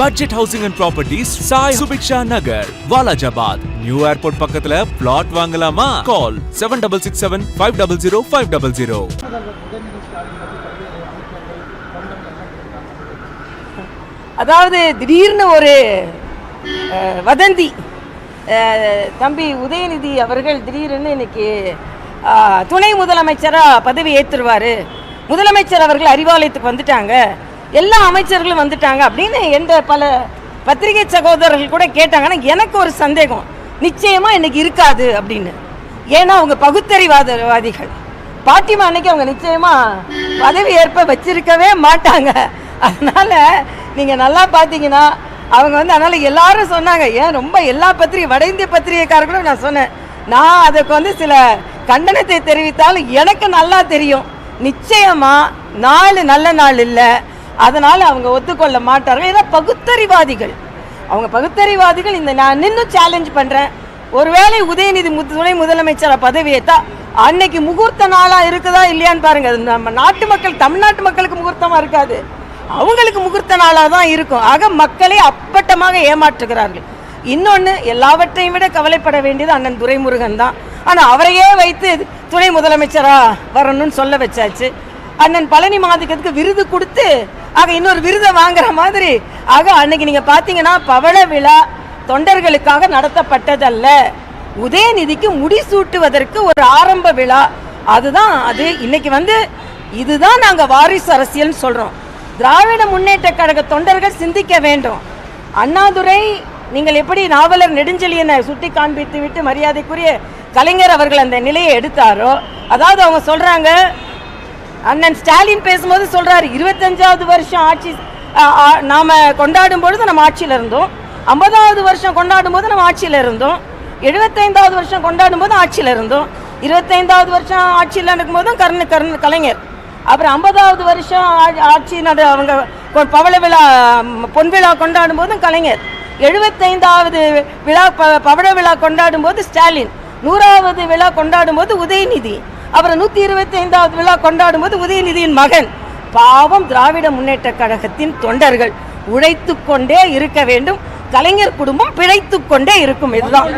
Budget housing and properties Sai Subiksha Nagar Walajabad new airport பக்கத்துல flat வாங்கலாமா? Call seven double six seven five double zero five double zero அதாவது திடீர்னு ஒரு வதந்தி. தம்பி உதயநிதி அவர்கள் திடீர்னு இன்னைக்கு துணை முதலமைச்சராக பதவி ஏற்றுருவார் முதலமைச்சர் அவர்கள் அறிவாலயத்துக்கு வந்துட்டாங்க. எல்லா அமைச்சர்களும் வந்துட்டாங்க அப்படின்னு எந்த பல பத்திரிகை சகோதரர்கள் கூட கேட்டாங்கன்னா எனக்கு ஒரு சந்தேகம். நிச்சயமாக இன்னைக்கு இருக்காது அப்படின்னு. ஏன்னா அவங்க பகுத்தறிவாதவாதிகள். பாட்டிமா அன்னைக்கு அவங்க நிச்சயமாக பதவி ஏற்ப வச்சிருக்கவே மாட்டாங்க. அதனால் நீங்கள் நல்லா பார்த்தீங்கன்னா அவங்க வந்து அதனால் எல்லாரும் சொன்னாங்க. ஏன் ரொம்ப எல்லா பத்திரிகை வட இந்திய பத்திரிகைக்காரர்களும் நான் சொன்னேன். நான் அதுக்கு வந்து சில கண்டனத்தை தெரிவித்தாலும் எனக்கு நல்லா தெரியும். நிச்சயமாக நாலு நல்ல நாள் இல்லை. அதனால் அவங்க ஒத்துக்கொள்ள மாட்டார்கள். ஏன்னா பகுத்தறிவாதிகள். அவங்க பகுத்தறிவாதிகள் இந்த நான் நின்று சேலஞ்ச் பண்ணுறேன் ஒருவேளை உதயநிதி துணை முதலமைச்சர் பதவியேற்றா அன்னைக்கு முகூர்த்த நாளாக இருக்குதா இல்லையான்னு பாருங்கள் அது நம்ம நாட்டு மக்கள் தமிழ்நாட்டு மக்களுக்கு முகூர்த்தமாக இருக்காது. அவங்களுக்கு முகூர்த்த நாளாக தான் இருக்கும். ஆக மக்களை அப்பட்டமாக ஏமாற்றுகிறார்கள். இன்னொன்று எல்லாவற்றையும் விட கவலைப்பட வேண்டியது அண்ணன் துரைமுருகன் தான். ஆனால் அவரையே வைத்து துணை முதலமைச்சராக வரணும்னு சொல்ல வச்சாச்சு. அண்ணன் பழனி மாதிக்கத்துக்கு விருது கொடுத்து ஆக இன்னொரு விருதை வாங்குற மாதிரி. ஆக அன்னைக்கு நீங்க பாத்தீங்கன்னா பவள விழா தொண்டர்களுக்காக நடத்தப்பட்டதல்ல. உதயநிதிக்கு முடிசூட்டுவதற்கு ஒரு ஆரம்ப விழா. அதுதான் அது. இன்னைக்கு வந்து இதுதான் நாங்க வாரிசு அரசியல்னு சொல்றோம். திராவிட முன்னேற்ற கழக தொண்டர்கள் சிந்திக்க வேண்டும். அண்ணாதுரை நீங்கள் எப்படி நாவலர் நெடுஞ்செழியனை சுட்டி காண்பித்து விட்டு மரியாதைக்குரிய கலைஞர் அவர்கள் அந்த நிலையை எடுத்தாரோ அதாவது அவங்க சொல்றாங்க அண்ணன் ஸ்டாலின் பேசும்போது சொல்கிறாரு இருபத்தஞ்சாவது வருஷம் ஆட்சி நாம் கொண்டாடும் பொழுது நம்ம ஆட்சியில் இருந்தோம். ஐம்பதாவது வருஷம் கொண்டாடும் போது நம்ம ஆட்சியில் இருந்தோம். எழுபத்தைந்தாவது வருஷம் கொண்டாடும் போது ஆட்சியில் இருந்தோம். இருபத்தைந்தாவது வருஷம் ஆட்சியில் இருக்கும்போதும் கருண கருண் கலைஞர். அப்புறம் ஐம்பதாவது வருஷம் ஆட்சி நட அவங்க கொ- பவள விழா பொன் விழா கொண்டாடும் போதும் கலைஞர். எழுபத்தைந்தாவது விழா ப- பவள விழா கொண்டாடும் போது ஸ்டாலின். நூறாவது விழா கொண்டாடும் போது உதயநிதி. அவரை நூத்தி இருபத்தி ஐந்தாவது விழா கொண்டாடும் போது உதயநிதியின் மகன் பாவம் திராவிட முன்னேற்ற கழகத்தின் தொண்டர்கள் உழைத்து கொண்டே இருக்க வேண்டும். கலைஞர் குடும்பம் பிழைத்து கொண்டே இருக்கும். இதுதான்.